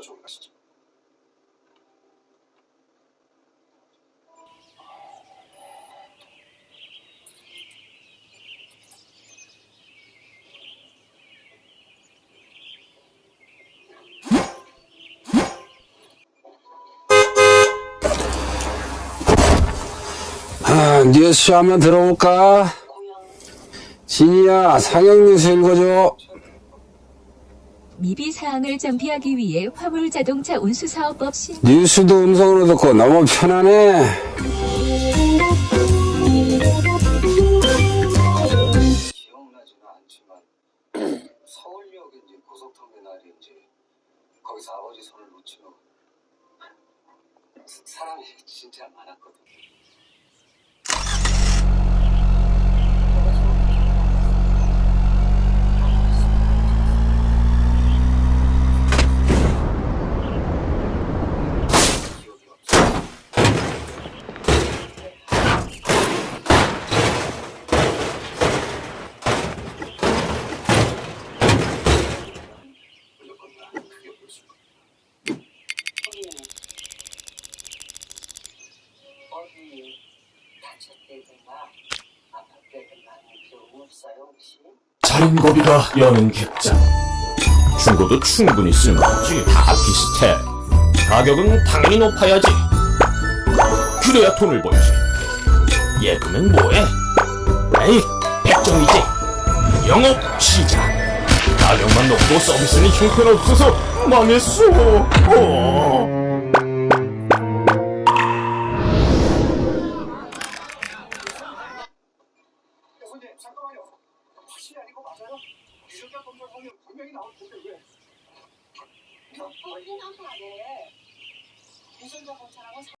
저쪽으로 가시죠. 아, 뉴스 한번 들어볼까? 진이야, 상영 뉴스 읽어줘. 미비 사항을 정비하기 위해 화물 자동차 운수 사업법 신 뉴스도 음성으로 듣고 너무 편하네. 기억나지는 않지만 서울역인지 고속터미널인지 거기서 아버지 손을 놓치면 사람이 진짜 많았거든. 기억이 없어. 무조건 나는 크게 볼 수가. 어디 다쳤대든가 아팠대든가 하는 경우 없어요 혹시? 자린고비가 여는 객장. 중고도 충분히 쓸만하지. 다 비슷해. 가격은 당연히 높아야지. 그래야 돈을 벌지. 예금은 뭐해? 에이 백정이지. 영업 시작. 가격만 높고 서비스는 형편없어서 망했어. 어. 잠깐만요. 확실히 아니고 맞아요? 유전자 검사하면 분명히 나올 텐데 왜? 몇 번이나 말해 유전자 검사라고